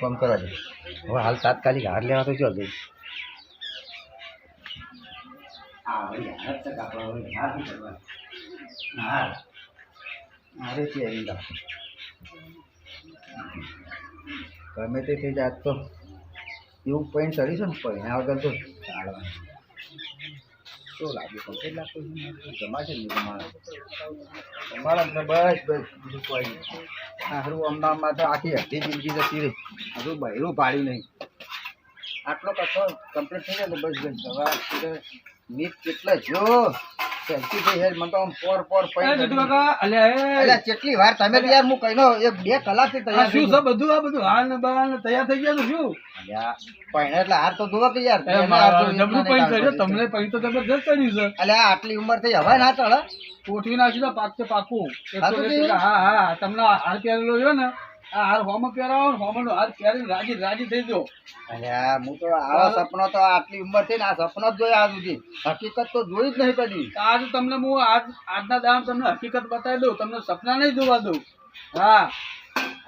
કામ કરવા દે. હવે હાલ તાત્કાલિક હાર લેવા તો ચાલ જઈ હા વળી હાર જ છે કાપડ વળી હાર શું કરવાનું હાર? હારે છે એની વાત ગમે તે થઈ જાય તો. એવું પોઈન્ટ છે ને પરિણા વગર તો ચાલવાનું. શું લાગ્યું પણ કેટલા જમાશે ને તમારે બસ બસ, બીજું કોઈ નહીં. હારું અમદાવાદમાં તો આખી અડધી જિંદગી જતી રહી. હજુ બહેરું પાડ્યું નહીં. આટલો કથો કમ્પ્લીટ થઈ ગયો બસ બસ, દવા નીટ કેટલા જો સેલ્ફી થઈ યાર મને તો આમ પોર પોર એ પૈન અલ્યા કેટલી વાર તમે તો યાર હું કહીનો એક બે કલાકથી આ તૈયાર શું થઈ છે બધું આ બધું? હાલ ને બહાલ ને તૈયાર થઈ ગયા શું? અલ્યા પૈણ એટલે હાર તો જોવો કે યાર તો તમને પૈન તો જબરજસ્ત કર્યું છે. અલ્યા આટલી ઉંમર થઈ હવે ના ચડે? કોઠી નાખી દો પાક. પાકું હા તો તો તે-. હા તમને હાર પહેરેલો રહ્યો ને હાર હોમ પહેરાવો હોમ નો હાર પહેરીને રાજી રાજી થઈ ગયો. અલ્યા હું તો આવા સપનો તો આટલી ઉંમર થઈ ને આ સપનો જ જોયા આજ સુધી. હકીકત તો જોઈ જ નહીં કદી. આજ તમને હું આજ આજના દામ તમને હકીકત બતાવી દઉં તમને સપના નહીં જોવા દઉં. હા.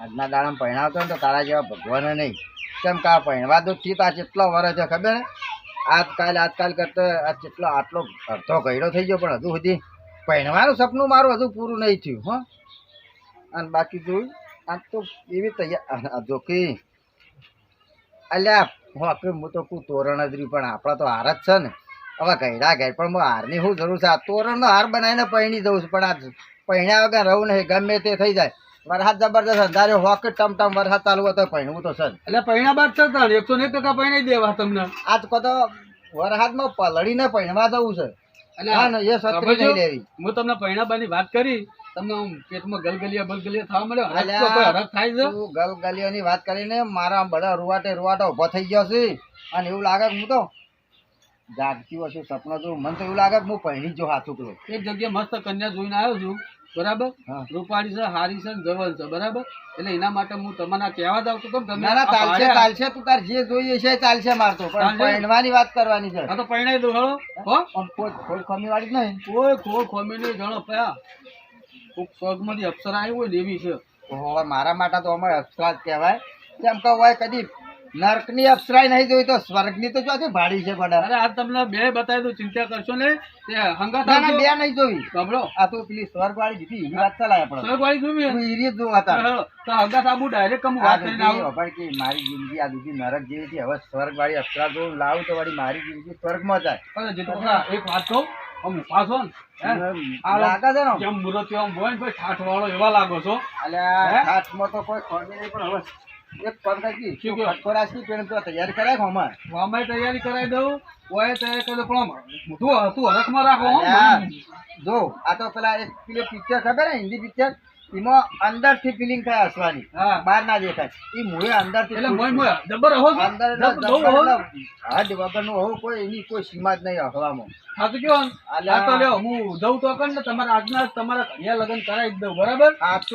આજના દાડામાં પહેણાવતો ને તો તારા જેવા ભગવાન નહીં. કેમ કે આ પહેણવા દો થી આ કેટલો વરસ છે ખબર ને આજકાલ આજકાલ કરતો આ કેટલો આટલો અડધો ગયડો થઈ ગયો પણ હજુ સુધી પહેણવાનું સપનું મારું હજુ પૂરું નહીં થયું હો. અને બાકી જોયું? આ તો એવી તૈયાર જોકી અલ્યા હું આપણે હું તો કું તોરણ જ રહ્યું પણ આપણા તો હાર જ છે ને. હવે ગયડા ગઈ પણ હું હારની શું જરૂર છે? આ તોરણનો હાર બનાવીને પહેણી દઉં છું પણ આ પહેણ્યા વગર રહું નહીં ગમે તે થઈ જાય. વરસાદ જબરદસ્ત અંધારે હોક ટમ ટમ વરસાદ ચાલુ હતો પહેણવું તો છે એટલે પૈણા બાદ છે તાણ એકસો ને ટકા પહેણી દેવા તમને. આજ કો તો વરસાદમાં પલળીને પહેણવા જવું છે. એટલે હા ને એ નહીં લેવી. હું તમને પહેણાબાની વાત કરી તમને આમ પેટમાં ગલગલિયા બલગલિયા થવા મળ્યો હરખ અલ્યા, તો કોઈ હરખ થાય છે? તું ગલગલીઓની વાત કરીને મારા બધા રૂવાટે રૂવાટો ઊભો થઈ ગયો છે. અને એવું લાગે કે હું તો જાગતી હશે સપનો જોઉં. મને તો એવું લાગે કે હું પહેરી જો હાથું કરું એક જગ્યાએ મસ્ત કન્યા જોઈને આવ્યો છું બરાબર? રૂપાળી છે હારી છે ને જવલ છે બરાબર? એટલે એના માટે હું તમને આ કહેવા દઉં છું તમે ના ચાલશે ચાલશે તું તાર જે જોઈએ છે ચાલશે મારતો પણ ચાલશે? વાત કરવાની છે. આ તો પૈણાઈ દો હો. કોઈ કોઈ ખમી વાળી નહીં. કોઈ ખો ખોમી નહીં જણો પયા કોક સ્વર્ગમાંથી અપ્સરા આવી હોય ને એવી છે. હવે મારા માટે તો અમારે અપ્સરા જ કહેવાય. કેમ કે હોય કદી નર્કની અપ્સરાય નહીં જોઈ તો સ્વર્ગની તો ચોથી ભાડી છે પણ? અરે આ તમને બે બતાવી દઉં ચિંતા કરશો ને તે હંગાત. બે નહીં જોઈ. સાંભળો. આ તો પેલી સ્વર્ગ વાળી દીધી એની વાત ચલાય આપણે. સ્વર્ગવાળી જોવી તું જ જોવા હતા. તો હંગાત આબુ ડાયરેક્ટ કમ વાત કરીને આવો. ખબર કે મારી જિંદગી આ દીધી નરક જેવી હતી. હવે સ્વર્ગ વાળી અપ્સરા જો લાવું તો વાળી મારી જિંદગી સ્વર્ગમાં જાય. એક વાત કહું. આમ ઊભા ને હે? આ લાગે છે ને જેમ મૂર્તિ આમ હોય ને ભાઈ ઠાઠ વાળો એવા લાગો છો અલ્યા હે? હાથમાં તો કોઈ નહીં પણ હવે એક પગ નથી શું શું કહ્યું? ખટકો પેણ તો તૈયારી કરાય કે અમાર તૈયારી કરાવી દઉં ઓય તૈયાર કરી પણ આમ હતું હરખમાં રાખો હો. જો આ તો પેલા એક પેલી પિક્ચર ખબર ને હિન્દી પિક્ચર એમાં અંદરથી ફિલિંગ થાય હસવાની. બહાર ના દેખાય. એ મુએ અંદરથી એટલે મોય મોય જબર હો અંદર એટલે જબ- બહુ હો. હદ વગરનું હોવું કોઈ એની કોઈ સીમા જ નહીં હવામાં. તો લ્યો હું જઉં તો કર ને તમારા આજના તમારા ઘડિયા લગ્ન કરાવી દઉં બરાબર?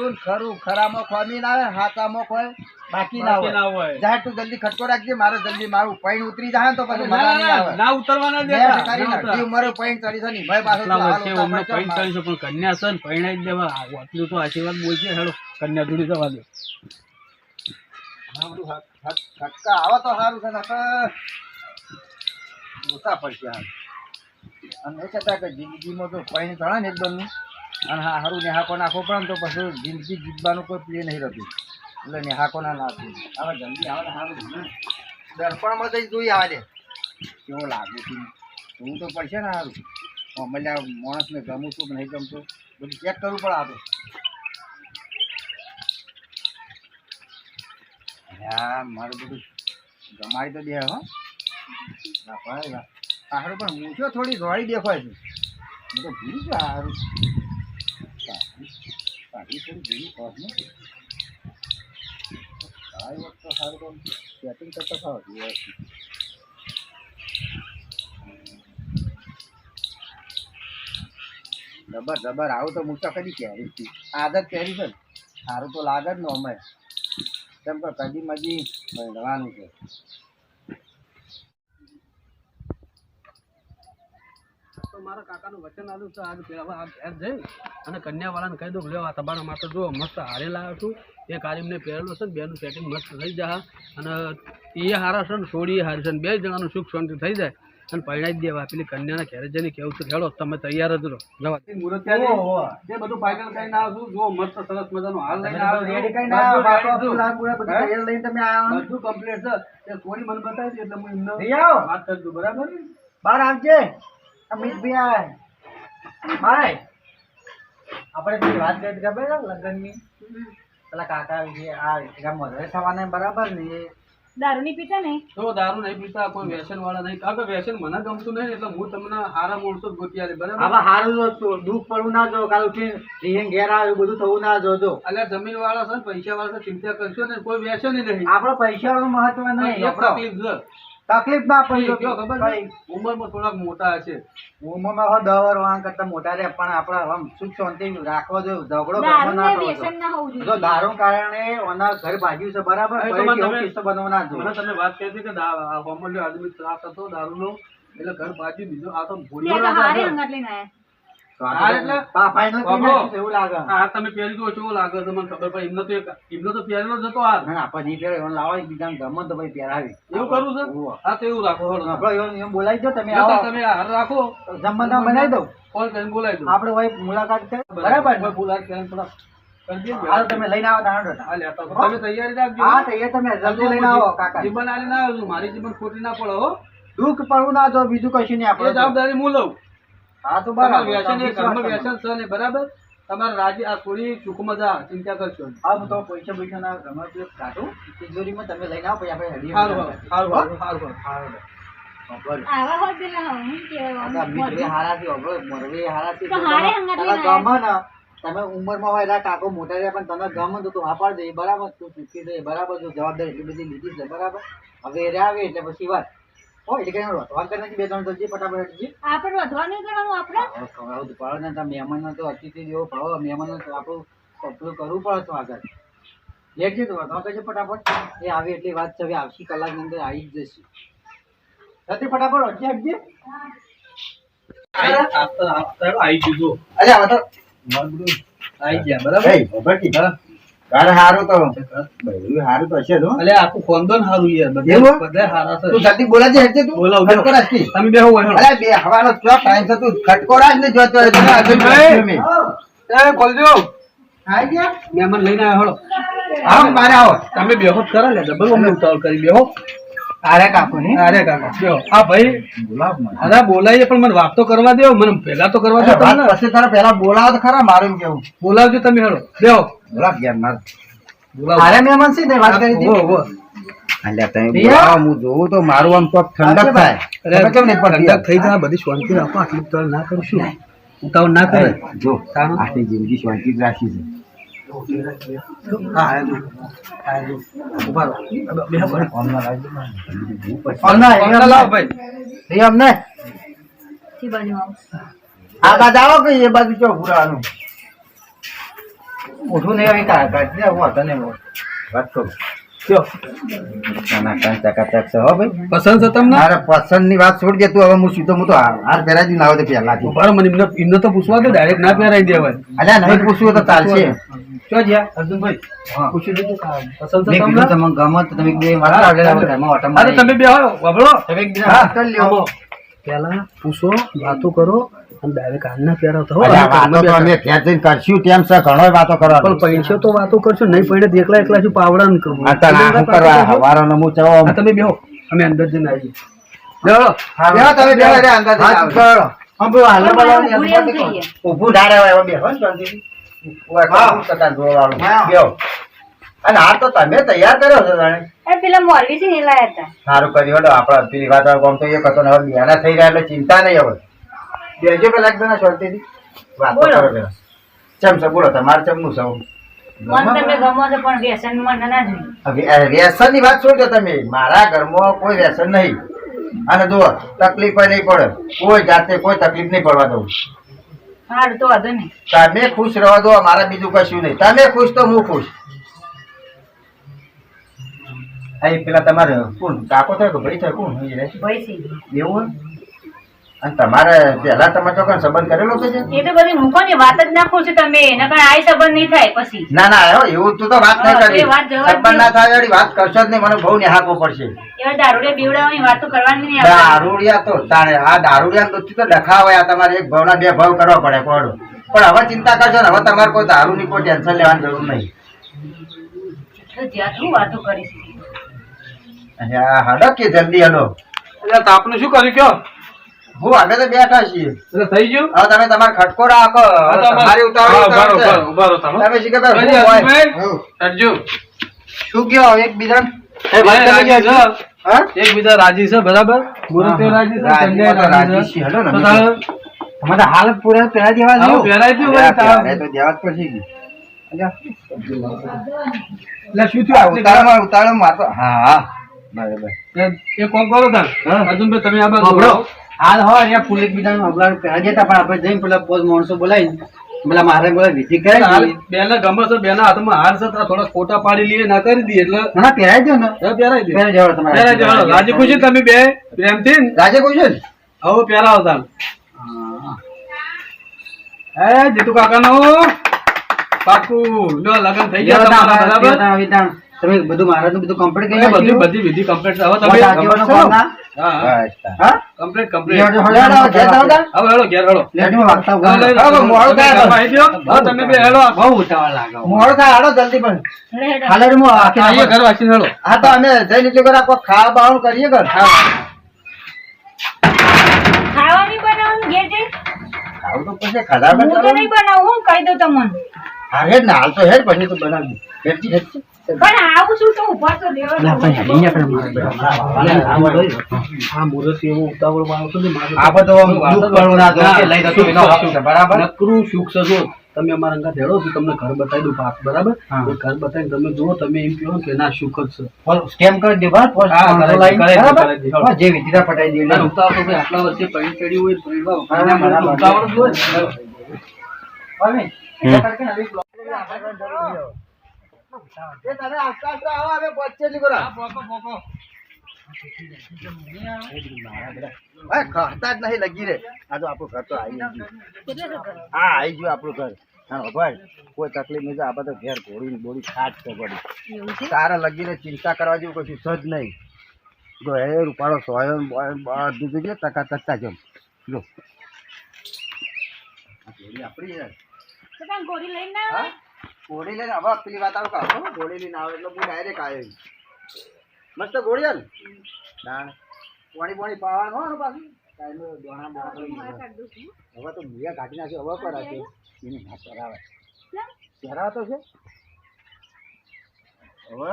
ને ખરું ખરામાં ખોમી ના આવે હાથામાં કોઈ બાકી ના હોય. જાય તું જલ્દી ખટકો રાખજે મારો જલ્દી મારું પૈણ ઉતરી જાય તો પછી ના, મજા નહીં ના, આવે. ના ઉતરવાના દે ના ઉતરવા. ઉંમરે પૈણ ચડી છે ને ભાઈ પાછો ઉતાર અમને પૈણ ચાલીસો પણ કન્યા છે ને પૈણાઈ જ દેવા. આટલું તો આશીર્વાદ બોલશે હેડો. કન્યા જોડી જવા દો. ખટકા આવે તો સારું છે નકર મોટા પડશે હાલ. અને એ છતાં કે જિંદગીમાં તો પૈણ ચડે ને એકદમ અને હા હારું હા નાખવો આખો પણ તો પછી જિંદગી જીતવાનું કોઈ પ્લે નહીં રહેતું. એટલે નેહાકો ના નાખવું હવે જલ્દી આવે સારું. દર્પણમાં જઈ જોઈ આવે કેવો કેવું છું છે જોવું તો પડશે ને સારું અમલ્યા માણસને ગમું છું નહીં ગમતું, બધું ચેક કરવું પડે આપણે હા મારું બધું ગમાઈ તો દે, હો. સારું પણ મૂછો થોડી રોળી દેખાય છે. હું તો ભૂલી સારું સારી થોડી ભૂલી સારી સેટિંગ કરતા થાવ વ્યવસ્થિત જબર જબર, આવું તો મૂકતા કદી પહેરી હતી આદત પહેરી છે સારું તો લાગે જ ન અમે. કેમ કે કદી મજી ભણવાનું છે. તો મારા કાકાનું વચન આવ્યું છે, આજ પહેલા આ ઘેર જઈ. અને કન્યાવાળાને કહી દઉં કે આ તમારા માટે જો મસ્ત હારે લાવ્યો છું. એ કારીમને પહેરેલો છે ને બેનું સેટિંગ મસ્ત થઈ જાય અને એ હારા છે ને સોડી હારી છે ને બે જણાનું સુખ શાંતિ થઈ જાય. અને પરણાઈ દેવા. પેલી કન્યાના ઘેરે જઈને કેવું છે ખેડો તમે તૈયાર જ રહો. જવા જે બધું ફાઇનલ કરીને આવું જો મસ્ત સરસ મજાનો હાલ લઈને આવ્યો. છું. બધું ready છું. બધું complete છે. તે સોરી મને બતાવી દે એટલે હું એમને વાત કરજો બરાબર? બાર આવજે. ભાઈ આપણે પેલી વાત કરી ખબર લગ્નની? પેલા કાકા વિશે આ એકા વધારે થવાના બરાબર ને? દારૂ નહીં પીતા ને? તો દારૂ નહીં પીતા કોઈ વ્યસન વાળા નહીં. કાકા વ્યસન મને ગમતું નહીં એટલે હું તમને હારા મોડશો ગોતી બરાબર? હવે હારું તો દુઃખ પડવું ના જો કાલ ઉઠીને રીંગ ઘેર આવે બધું થવું ના જોજો. એટલે જમીન વાળા છે પૈસા વાળા છે ચિંતા કરશો ને કોઈ વ્યસન નહીં આપણે પૈસા વાળું મહત્વ નહીં તકલીફ છે. તકલીફ ના પડી ખબર ઉંમરમાં થોડાક મોટા છે ઉંમરમાં હો દસ વર્ષ વાળા કરતા મોટા રે પણ આપણે આમ સુખ શાંતિ રાખવા જોઈએ. ઝઘડો કરવો ના કરવો હોવું જો દારૂ કારણે ઓના ઘર ભાગ્યું છે બરાબર? કિસ્સો બનવો ના જોઈએ. તમે વાત કરી હતી કે હોમલ્યો આદમી ત્રાસ હતો દારૂનો. એટલે ઘર ભાગ્યું બીજો આ તો તે ભૂલ્યો ના તમે પહેરી દો કેવો લાગે છે મને ખબર પડે. એમને તો એક તો પહેરેલો જ આ ના, ના, આપણે નહીં પહેરે, લાવો એકબીજાને ગમે તો ભાઈ પહેરાવી. એવું કરવું છે? હા તો એવું રાખો એમ- એમ બોલાવી દો તમે જો તો આવો તમે હાર રાખો. જમવાના બનાવી દો ફોન કરીને બોલાવી દો આપણે ભાઈ મુલાકાત બરાબર કરીને થોડા. હાલો તમે લઈને આવો. તમે તૈયારી રાખજો. હા તો તમે જલ્દી લઈને આવો કાકા. જીવન આલી ના આવજો મારી જીવન ખોટી ના પડે દુઃખ પડવું ના જો બીજું કશું નહીં આપણે જવાબદારી હું લઉં? હા તો બરાબર. વ્યસન એ ઘરમાં વ્યસન છે ને બરાબર? તમારે રાજી આ થોડી સુખમાં જા ચિંતા કરશો હા હું તો પૈસા પૈસા ના ગમે તે કાઢું તિજોરીમાં તમે લઈને આવો પછી આપણે હડીએ સારું સારું સારું સારું પેલા જો તમે- ઉંમર ઉંમરમાં હોય એટલે કાકો મોટા રહ્યા પણ તમે ગમે તો તું હા પાડી દે બરાબર તું ચૂકી દે બરાબર તું જવાબદારી એટલી બધી લીધી છે બરાબર? હવે આવે એટલે પછી વાત. હો એટલે કઈ રોટવાન કરી બે ત્રણ ફટાફટ. આપણે વધવા નહીં કરવાનું આપણે? હવે ખવડાવવું તો ને તમે મહેમાનને તો અતિથિ જેવો ફળો મહેમાન તો આપણું કપડું કરવું પડે તો આગળ. લેખજે તો વધવા કરજો ફટાફટ. એ આવે એટલી વાત છે હવે આવતી કલાકની અંદર આવી જ જશે. નથી ફટાફટ હટજે હટજે આવી જજો. અરે હવે તો આવી ગયા બરાબર? તારે હારું તો બૈરું હારું તો હશે જ અલે આખું ખોનદોન હારું યાર બધે એવું? હારા છે. તું જલ્દી બોલાજે હેડજે તું. બોલાવ, તમે બેહો બે હવાનો ચો ટાઈમ છે તું. ખટકો ને જોતો હોય તો ના, હજુ ભાઈ. એ ખોલજો આવી ગયા? મહેમાન લઈને આવ્યો હળો આવો, બારે આવો. તમે બેહો જ ખરા લે ડબલ અમને ઉતાવળ કરી બેહો આરે કાકો ને આરે કાકા બેહો હા. ભાઈ. બોલાવ મને. અરે બોલાવીએ પણ મને વાત તો કરવા દેવો મને પહેલા તો કરવા દો તમને. પછી તારે પહેલા બોલાવો તો ખરા મારું કેવું. બોલાવજો તમે હળો બેહો બોલાવ યાર મારે મહેમાન છે ને વાત કરી હતી ઊભો, ઊભો. અલ્યા તમે બોલાવો, હું જોઉં તો મારું આમ તો ઠંડક થાય અરે કેમ નહીં પડતી ઠંડક થઈ જાય બધી શાંતિ રાખો આટલી ઉતાવળ ના કરશું ઉતાવળ ના કરે જો તારું? જિંદગી શાંતિ જ રાખી છે હા હા, જો. હા, જો. ઊભા રહો. બેહો, બેહો. ઓમના લાવજો. ઓમના, ઓમના લાવો ભાઈ એ અમને થી બાજુ આવો. આ બાજુ આવો કે એ બાજુ ચો ભૂરાવાનું ઉઠું નહીં આવી કાઢી દે હું કરું કયો? ના વાત તો તમે બે વાપરો. કરી. પેલા પૂછો વાતો કરો. ડાયરેક્ટ હાલ ના વાતો તો અમે ઘેર કરશું તેમ છે ઘણોય વાતો બેઠા. પણ પૈસો તો વાતો કરશું નહીં પડે એકલા એકલા શું પાવડા ને કરવું શું હું ચવો તમે બેહો અમે અંદર જઈને આવીએ બેહો. બેહો તમે બેહો રે અંદર હાથ આવજો. આમ પેલું હાલો પણ ઊભું એમ રહેવું નથી જોઈએ. ઊભું ના રહેવાય બેહો ને શાંતિથી. હા. શું કરતા જોવાવાળું? હા. બેહો. અને હાર તો તમે તૈયાર કર્યો છો જાણે એ પેલા મોરવી છે ને એ લાયા હતા સારું કર્યું પેલી વાત બિહાના થઈ રહ્યા એટલે ચિંતા નહીં હવે બેજો પેલા એક જણા શાંતિથી વાતો. કરો પેલા. ચમ છે બોલો તમારે ચમનું સૌ? તમે ગમો છો પણ વ્યસન મને ના જોઈએ. હવે વ્યસનની વાત છોડજો તમે. મારા ઘરમાં કોઈ વ્યસન નહીં. અને જુઓ તકલીફ નહીં પડે. કોઈ જાતે કોઈ તકલીફ નહીં પડવા દઉં. સારું તો વાંધો નહીં. તમે ખુશ રહેવા દો મારા બીજું કશું નહીં. તમે ખુશ તો હું ખુશ? અહીં પેલા તમારે કોણ? કાકો થયો કે ભાઈ થાય? કોણ? એવું? અને તમારે પેલા તમે તો કઈ સંબંધ કરેલો છે એ તો બધી મૂકો ને વાત જ નાખો છો તમે? નકર આય સંબંધ નહીં થાય પછી. ના ના હો, એવું તું તો વાત નહીં કરી. વાત સંબંધ ના થાય એવી વાત કરશો જ નહીં મને બહુ નિહાકો પડશે. એવા દારૂડે બીવડાવવાની તો કરવાની નહીં. દારૂડિયા તો તારે આ દારૂડિયા દૂધથી તો ડખા આ તમારે એક ભાવના બે ભાવ કરવા પડે કોડો પણ હવે ચિંતા કરશો ને હવે તમારે કોઈ દારૂની કોઈ ટેન્શન લેવાની જરૂર નહીં. તો જ્યાં તું વાતો કરીશ? હડો કે જલ્દી હલો. એટલે આપનું શું કર્યું કયો? હું આગળ તો બેઠા છીએ એટલે થઈ ગયું હવે તમે તમારે ખટકો રાખો તમારી ઉતાવળ હા, ઊભા રહો, છે. ઊભા રહો, ઊભા રહો તમે. તમે શીખે ભાઈ. શું કયો એકબીજા એ છે. હા એકબીજા રાજી છે બરાબર ગુરુ તે રાજી છે રાજી છે. હેલો ને, તમારે હાલ પૂરા પહેરા દેવા દ્યો વળી તારે. તો દેવા જ પડશે કે. એટલે શું થયું ઉતાળામાં ઉતાળામાં મારતો હા હા બરાબર એ- એક કરો તાર અર્જુનભાઈ તમે આ બાજુ. હાલ હોય અહીંયા ફૂલ બીજાનું અબલાડ પહેરા જતા પણ આપણે જઈને પેલા પોત માણસો બોલાવીને પેલા મારે બોલા વિધિ કરે બેના ગમે છે બેના હાથમાં હાર છે થોડા ફોટા પાડી લઈએ ના કરી દઈએ એટલે ના પહેરાઈ દો ને. પહેરાઈ દે પહેરાઈ જવા તમારે પહેરાઈ જવા રાજી ખુશી તમે બે પ્રેમથી રાજી ને? હવે પહેરાવો તાર એ જીતુ કાકાનો. પાકું લો લગન થઈ ગયા બરાબર? તમે બધું મારાનું બધું કમ્પ્લીટ કરી બધી? બધી વિધિ કમ્પ્લીટ હવે તમે હા હા. હા? હેડો, હવે હેડો ઘેર હેડો. મોડું થાય. તમે બે હેડો. બહુ ઉતાવળ લાગે. મોડું થાય હાલો જલ્દી પણ. હેડો, હેડો. હું આઈએ ઘર હેડો. હા તો અમે જઈ લીધું કરા કોઈ ખાવા બાવાનું કરીએ કર ખાવાની બનાવવાનું ઘેર જઈ? ખાવું તો પછી ખાધા હું તો નહીં બનાવું હું કહી દઉં તમને. હા હેડ નાલ હાલ તો હેડ પછી તો બનાવી હેડજી હેડજી. પણ આવું છું તો ઊભા તો દેવા ના, પણ હેડી નીકળે મારે બેટા. આ મુહૂર્ત એવો ઉતાવળ વાળો છે ને મારે તો- આ બધો આમ દુઃખ વાળું ના દો કે લઈ જતો સુખ એનો છે, હક સુખ. છે, બરાબર? નકરું સુખ છે જો તમે અમારા અંગા હેડો તો તમને ઘર બતાવી દઉં પાક બરાબર? ઘર બતાવીને તમે જુઓ તમે એમ કહો કે ના સુખ જ છે. બોલ, કરી દે જે વિધિના પટાઈ દે આટલા વર્ષે ચડ્યું હોય. ઉતાવળ એ તમે આવો અમે પહોંચીએ જ નહીં લગી રે. આ તો આપણું ઘર તો આવી ગયું. હા આવી ગયું આપણું ઘર. હા ભાઈ કોઈ તકલીફ નહીં આપણે તો ઘેર ઘોડી બોડી ખાટ છે પડી તારા લગીને ચિંતા કરવા જેવું કશું સજ નહીં. જો એ રૂપાળો સોયન બોયન બધું જોઈએ ટકા ટકા જેમ જો. ઘોડી આપણી ગોળી લઈને ના ઘોડી લઈને હવે પેલી વાત આવું કાઢો. ગોળી લઈને આવે એટલે હું ડાયરેક્ટ આવ્યો મસ્ત ગોળી હાલ. દાણ પાણી પાણી પાવાનું હોય પાછું. હવે તો મુયા કાઢી નાખ્યો. હવે પર આજે એની છે. હવે?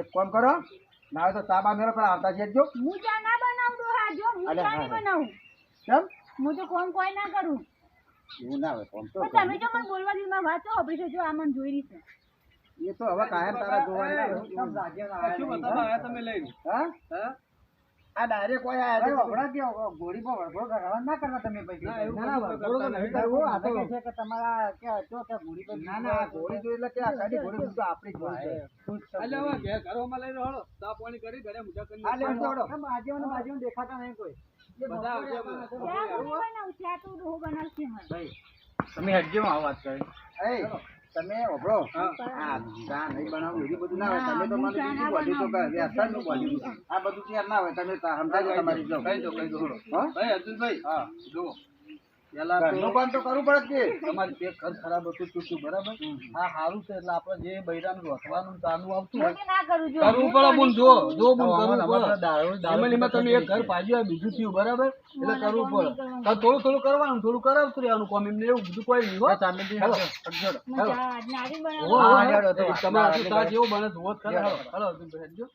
એક કામ કરો. ના તો તાબા મેળો પણ આવતા છે જો હું ચા ના બનાવું હા જો હું ચા નહીં બનાવું. કેમ? હું તો કોમ કોઈ ના કરું. એવું ના હોય કોમ તો તમે જો મને બોલવા દીધું મેં વાત તો સાંભળી જો આ મને જોઈ રહી છે એ તો હવે કાયમ તારા જોવાની શું બતાવવા આયા તમે લઈને? હા હા? આ ડાયરેક્ટ કોઈ છે વપડા કે, ગોળી પર વળગો કરવા ના કરવા તમે પૈસા. ના, કરતા નહીં. નહીં. કરવો. આ તો છે કે તમારા કે જો કે ગોળી પર ના ના ગોળી જોઈ એટલે કે આ ગાડી ગોળી તો આપણી જ છે એટલે હવે ઘે ઘરો માં લઈને હળો ચા પાણી કરી ઘરે મુજા કરી હા, લેવડો, લેવડો. આમ બાજુમાં ને બાજુમાં દેખાતા નહીં કોઈ. બધા આવજો બધા. ચા તો હું બનાવું ચા તો હું બનાવશે મને. તમે હટજો આ વાત કરી. એ તમે ઓભળો હા. આ ચા નહીં બનાવું એવું બધું ના હોય. તમે તો મને બીજું બધું તો કહે વ્યસનનું બધું આ બધું ત્યાં ના હોય? તમે સમજાજો તમારી જો કહી દો કહી દો ભાઈ અર્જુનભાઈ હા. જુઓ. ઘરનું કામ તો કરવું પડે કે. તમારી પેટ ઘર ખરાબ હતું ચૂક્યું બરાબર? આ સારું છે એટલે આપણે જે બૈરાનું રોકવાનું ચાલુ આવતું હોય. હું કે ના કરું જો કરવું પડે બોન જો જો બોન કરવું પડે. દારૂ- દારૂ એમાં એમાં તમે એક ઘર પાજ્યું બીજું થયું બરાબર? એટલે કરવું પડે. થોડું થોડું કરવાનું થોડું કરાવતું રહેવાનું કોમ એમને એવું બીજું કોઈ નહીં હો. હેલો, મને ચા આજને આજે ઓહો, બનાવું ઓહો, હા, હેડો તો. તમારે આટલું ચા જેવું બને. Hello, hello, Arjunbhai, હેડજો.